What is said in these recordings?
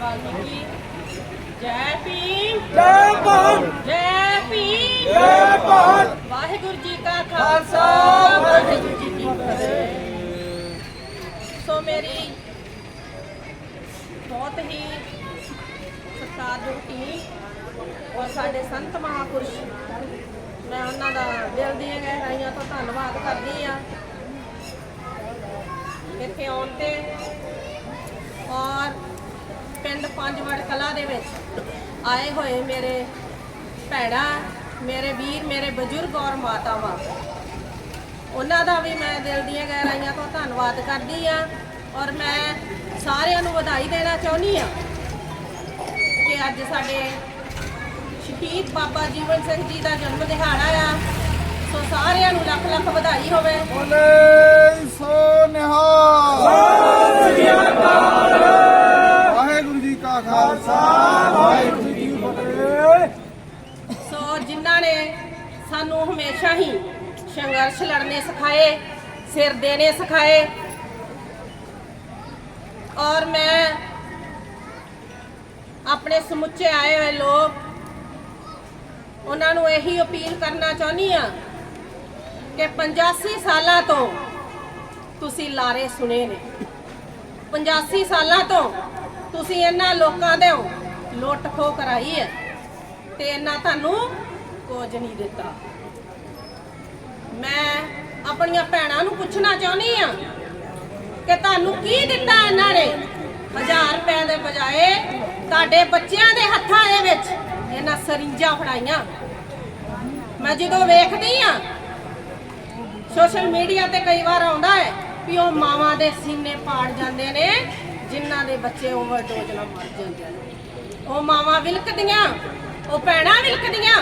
ਵਾਲਮੀਕੀ ਜੈ। ਭੀਮ। ਜੈ ਭਾਰਤ। ਜੈ ਭੀਮ। ਜੈ ਭਾਰਤ। ਵਾਹਿਗੁਰੂ ਜੀ ਕਾ ਖਾਲਸਾ। ਵਾਹਿਗੁਰੂ ਜੀ ਕੀ ਫਤਿਹ। ਸੋ ਮੇਰੀ ਬਹੁਤ ਹੀ ਸਤਿਕਾਰਯੋਗ ਟੀਮ ਔਰ ਸਾਡੇ ਸੰਤ ਮਹਾਪੁਰਸ਼ ਮੈਂ ਉਹਨਾਂ ਦਾ ਦਿਲ ਦੀਆਂ ਗਹਿਰਾਈਆਂ ਤੋਂ ਧੰਨਵਾਦ ਕਰਦੀ ਆ ਇੱਥੇ ਆਉਣ ਤੇ ਔਰ ਪਿੰਡ ਪੰਜਵੜ ਕਲਾ ਦੇ ਵਿੱਚ ਆਏ ਹੋਏ ਮੇਰੇ ਭੈਣਾਂ, ਮੇਰੇ ਵੀਰ, ਮੇਰੇ ਬਜ਼ੁਰਗ ਔਰ ਮਾਤਾਵਾਂ। ਉਹਨਾਂ ਦਾ ਵੀ ਮੈਂ ਦਿਲ ਦੀਆਂ ਗਹਿਰਾਈਆਂ ਤੋਂ ਧੰਨਵਾਦ ਕਰਦੀ ਆ ਔਰ ਮੈਂ ਸਾਰਿਆਂ ਨੂੰ ਵਧਾਈ ਦੇਣਾ ਚਾਹੁੰਦੀ ਆ ਕਿ ਅੱਜ ਸਾਡੇ ਸ਼ਹੀਦ ਬਾਬਾ ਜੀਵਨ ਸਿੰਘ ਜੀ ਦਾ ਜਨਮ ਦਿਹਾੜਾ ਆ। ਸੋ ਸਾਰਿਆਂ ਨੂੰ ਲੱਖ ਲੱਖ ਵਧਾਈ ਹੋਵੇ। ਬੋਲੇ ਸੋ ਨਿਹਾਲ। ਸਾਨੂੰ ਹਮੇਸ਼ਾ ਹੀ ਸੰਘਰਸ਼ ਲੜਨੇ ਸਿਖਾਏ, ਸਿਰ ਦੇਣੇ ਸਿਖਾਏ। ਔਰ ਮੈਂ ਆਪਣੇ ਸਮੁੱਚੇ ਆਏ ਹੋਏ ਲੋਕ, ਉਹਨਾਂ ਨੂੰ ਇਹੀ ਅਪੀਲ ਕਰਨਾ ਚਾਹੁੰਦੀ ਆ ਕਿ 85 ਸਾਲਾਂ ਤੋਂ ਤੁਸੀਂ ਲਾਰੇ ਸੁਣੇ ਨੇ। 85 ਸਾਲਾਂ ਤੋਂ ਤੁਸੀਂ ਇਹਨਾਂ ਲੋਕਾਂ ਦੇ ਲੁੱਟ ਖੋ ਕਰਾਈ ਹੈ ਤੇ ਇਹਨਾਂ ਤੁਹਾਨੂੰ ਕੁਝ ਨਹੀਂ ਦਿੱਤਾ। ਮੈਂ ਆਪਣੀਆਂ ਭੈਣਾਂ ਨੂੰ ਪੁੱਛਣਾ ਚਾਹੁੰਦੀ ਆ ਕਿ ਤੁਹਾਨੂੰ ਕੀ ਦਿੱਤਾ ਇਹਨਾਂ ਨੇ? 1000 ਰੁਪਏ ਦੇ ਬਜਾਏ ਤੁਹਾਡੇ ਬੱਚਿਆਂ ਦੇ ਹੱਥਾਂ ਦੇ ਵਿੱਚ ਇਹਨਾਂ ਸਰਿੰਜਾਂ ਫੜਾਈਆਂ। ਮੈਂ ਜਦੋਂ ਵੇਖਦੀ ਆ ਸੋਸ਼ਲ ਮੀਡੀਆ ਤੇ ਕਈ ਵਾਰ ਆਉਂਦਾ ਹੈ ਵੀ ਉਹ ਮਾਵਾਂ ਦੇ ਸੀਨੇ ਪਾੜ ਜਾਂਦੇ ਨੇ, ਜਿਨ੍ਹਾਂ ਦੇ ਬੱਚੇ ਓਵਰਡੋਜ਼ ਨਾਲ ਮਰ ਜਾਂਦੇ ਨੇ। ਉਹ ਮਾਵਾਂ ਵਿਲਕਦੀਆਂ, ਉਹ ਭੈਣਾਂ ਵਿਲਕਦੀਆਂ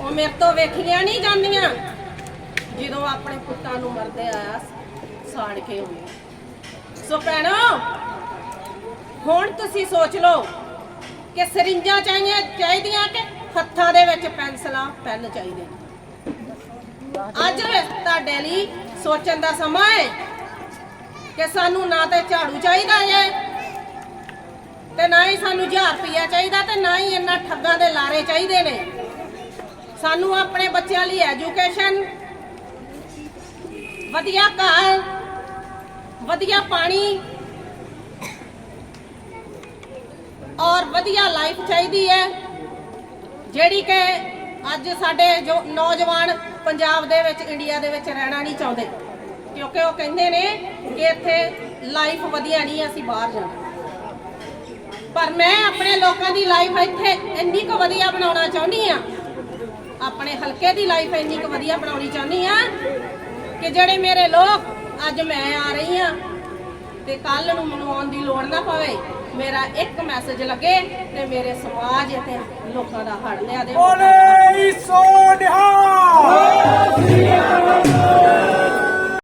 ਉਹ ਮੇਰੇ ਤੋਂ ਵੇਖੀਆਂ ਨਹੀਂ ਜਾਂਦੀਆਂ। ਜਦੋਂ ਆਪਣੇ ਪੁੱਤਾਂ ਨੂੰ ਮਰਦੇ ਆਇਆ, ਸਾੜ ਕੇ ਆਉਂਦੇ। ਸੋ ਭੈਣੋ, ਹੁਣ ਤੁਸੀਂ ਸੋਚ ਲਓ ਕਿ ਸਰਿੰਜਾਂ ਚਾਹੀਆਂ ਚਾਹੀਦੀਆਂ ਕਿ ਹੱਥਾਂ ਦੇ ਵਿੱਚ ਪੈਨਸਲਾਂ, ਪੈਨ ਚਾਹੀਦੇ ਨੇ। ਅੱਜ ਤੁਹਾਡੇ ਲਈ ਸੋਚਣ ਦਾ ਸਮਾਂ ਹੈ ਕਿ ਸਾਨੂੰ ਨਾ ਤੇ ਝਾੜੂ ਚਾਹੀਦਾ ਹੈ ਤੇ ਨਾ ਹੀ ਸਾਨੂੰ 1000 ਰੁਪਇਆ ਚਾਹੀਦਾ, ਤੇ ਨਾ ਹੀ ਇਹਨਾਂ ਠੱਗਾਂ ਦੇ ਲਾਰੇ ਚਾਹੀਦੇ ਨੇ। ਸਾਨੂੰ ਆਪਣੇ ਬੱਚਿਆਂ ਲਈ ਐਜੂਕੇਸ਼ਨ, ਵਧੀਆ ਘਰ, ਵਧੀਆ ਪਾਣੀ ਔਰ ਵਧੀਆ ਲਾਈਫ ਚਾਹੀਦੀ ਹੈ, ਜਿਹੜੀ ਕਿ ਅੱਜ ਸਾਡੇ ਜੋ ਨੌਜਵਾਨ ਪੰਜਾਬ ਦੇ ਵਿੱਚ ਇੰਡੀਆ ਦੇ ਵਿੱਚ ਰਹਿਣਾ ਨਹੀਂ ਚਾਹੁੰਦੇ। ਕਿਉਂਕਿ ਉਹ ਕਹਿੰਦੇ ਨੇ ਕਿ ਇੱਥੇ ਲਾਈਫ ਵਧੀਆ ਨਹੀਂ, ਅਸੀਂ ਬਾਹਰ ਜਾਣਾ। ਪਰ ਮੈਂ ਆਪਣੇ ਲੋਕਾਂ ਦੀ ਲਾਈਫ ਇੱਥੇ ਇੰਨੀ ਕੁ ਵਧੀਆ ਬਣਾਉਣਾ ਚਾਹੁੰਦੀ ਆ ਆਪਣੇ ਹਲਕੇ ਦੀ ਲਾਈਫ ਇੰਨੀ ਕੁ ਵਧੀਆ ਬਣਾਉਣੀ ਚਾਹੁੰਦੀ ਆ ਕਿ ਜਿਹੜੇ ਮੇਰੇ ਲੋਕ ਅੱਜ ਮੈਂ ਆ ਰਹੀ ਆ ਤੇ ਕੱਲ ਨੂੰ ਮੈਨੂੰ ਆਉਣ ਦੀ ਲੋੜ ਨਾ ਪਵੇ, ਮੇਰਾ ਇੱਕ ਮੈਸੇਜ ਲੱਗੇ ਤੇ ਮੇਰੇ ਸਮਾਜ ਅਤੇ ਲੋਕਾਂ ਦਾ ਹੜ ਲਿਆ ਦੇ। ਬੋਲੇ ਸੋ ਨਿਹਾਲ।